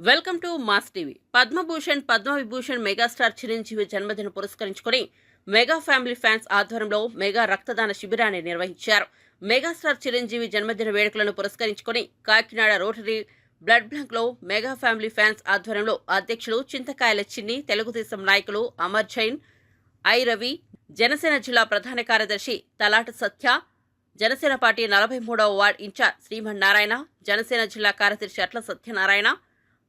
Welcome to mass TV. Padma Bhushan Padma Vibhushan megastar Chiranjeevi జన్మదిన పురస్కరించుకొని mega family fans ఆధ్వర్యంలో mega రక్తదాన శిబిరాన్ని నిర్వహించారు. మెగాస్టార్ చిరంజీవి జన్మదిన వేడుకలను పురస్కరించుకొని కాకినాడ రోటరీ బ్లడ్ బ్యాంక్లో మెగా ఫ్యామిలీ ఫ్యాన్స్ ఆధ్వర్యంలో అధ్యక్షులు చింతకాయల చిన్ని తెలుగుదేశం నాయకులు అమర్ జైన్ ఐ రవి జనసేన జిల్లా ప్రధాన కార్యదర్శి తలాట సత్య జనసేన పార్టీ నలభై మూడవ వార్డ్ ఇన్ఛార్జ్ శ్రీమన్ నారాయణ జనసేన జిల్లా కార్యదర్శి అట్ల సత్యనారాయణ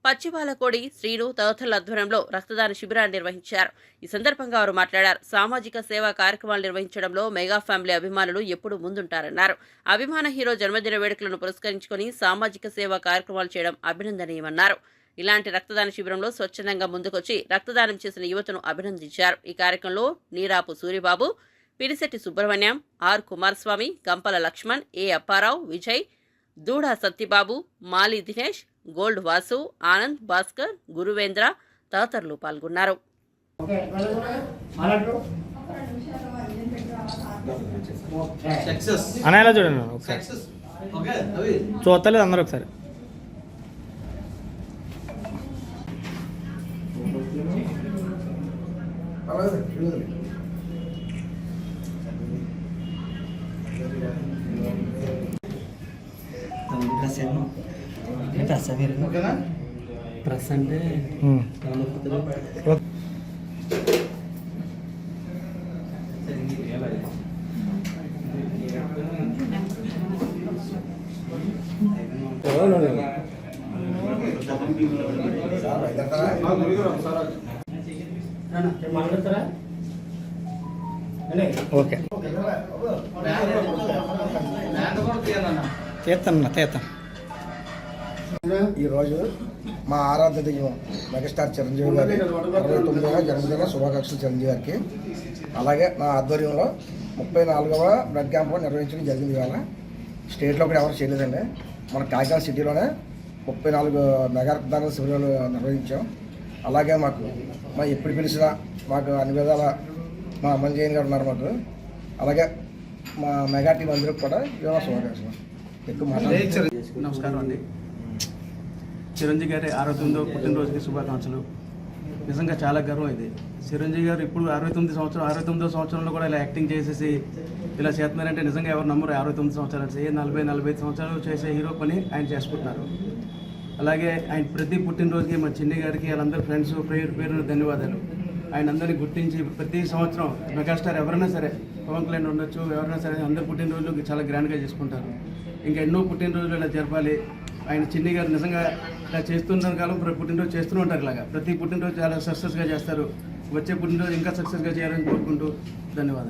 పచ్చిబాలకోడి శ్రీను తదితరుల ఆధ్వర్యంలో రక్తదాన శిబిరాన్ని నిర్వహించారు. ఈ సందర్భంగా వారు మాట్లాడారు. సామాజిక సేవా కార్యక్రమాలు నిర్వహించడంలో మెగా ఫ్యామిలీ అభిమానులు ఎప్పుడు ముందుంటారన్నారు. అభిమాన హీరో జన్మదిన వేడుకలను పురస్కరించుకొని సామాజిక సేవా కార్యక్రమాలు చేయడం అభినందనీయమన్నారు. ఇలాంటి రక్తదాన శిబిరంలో స్వచ్ఛందంగా ముందుకొచ్చి రక్తదానం చేసిన యువతను అభినందించారు. ఈ కార్యక్రమంలో Neerapu Suribabu Pidisetti Subrahmanyam R Kumaraswamy Gampala Lakshman A Apparao Vijay Dooda Satyababu Mali Dinesh gold Vasu Anand Bhaskar Guruvendra తదితరులు పాల్గొన్నారు. ఎలా చూడండి? ఒకసారి. సక్సెస్ ఓకే అవి చూస్తలేదు అందరూ ఒకసారి. ఎన్నో ప్రెస్ ఓకేనా ప్రెస్ అంటే. ఓకే. ఓకే ల్యాండ్ ఈరోజు మా ఆరాధ్య దైవం మెగాస్టార్ చిరంజీవి గారి అరవై తొమ్మిదవ జన్మదిన శుభాకాంక్షలు చిరంజీవి గారికి. అలాగే మా ఆధ్వర్యంలో ముప్పై నాలుగవ బ్లడ్ క్యాంప్ నిర్వహించడం జరిగింది ఇవాళ. స్టేట్లో కూడా ఎవరు చేయలేదండి. మన కాకినాడ సిటీలోనే ముప్పై నాలుగు మెగా రక్తదాన శిబిరాలు నిర్వహించాం. అలాగే మాకు మా ఎప్పుడు పిలిచినా మాకు అన్ని విధాల మా అమ్మన్ జైన్ గారు ఉన్నారు మాకు. అలాగే మా మెగా టీం అందరికి కూడా ఇవాళ శుభాకాంక్షలు. ఎక్కువ మాట్లాడారు నమస్కారం అండి. చిరంజీవి గారి అరవై తొమ్మిదో పుట్టినరోజుకి శుభాకాంక్షలు. నిజంగా చాలా గర్వం ఇది. చిరంజీవి గారు ఇప్పుడు అరవై తొమ్మిది సంవత్సరం అరవై తొమ్మిదో సంవత్సరంలో కూడా ఇలా యాక్టింగ్ చేసేసి ఇలా చేస్తున్నారంటే నిజంగా ఎవరు నమ్మరు అరవై తొమ్మిది సంవత్సరాలు ఏ నలభై నలభై సంవత్సరాలు చేసే హీరో పని ఆయన చేసుకుంటున్నారు. అలాగే ఆయన ప్రతి పుట్టినరోజుకి మా చిన్ని గారికి వాళ్ళందరూ ఫ్రెండ్స్ పేరు పేరు ధన్యవాదాలు. ఆయన అందరినీ గుర్తించి ప్రతి సంవత్సరం మెగాస్టార్ ఎవరైనా సరే పవన్ కళ్యాణ్ ఉండొచ్చు ఎవరైనా సరే అందరు పుట్టినరోజులు చాలా గ్రాండ్గా చేసుకుంటారు. ఇంకా ఎన్నో పుట్టినరోజులు ఇలా జరపాలి. ఆయన చిన్ని గారు నిజంగా ఇలా చేస్తున్న కాలం ప్ర- పుట్టినరోజు చేస్తూనే ఉంటారు ఇలాగా. ప్రతి పుట్టినరోజు చాలా సక్సెస్గా చేస్తారు. వచ్చే పుట్టినరోజు ఇంకా సక్సెస్గా చేయాలని కోరుకుంటూ ధన్యవాదాలు.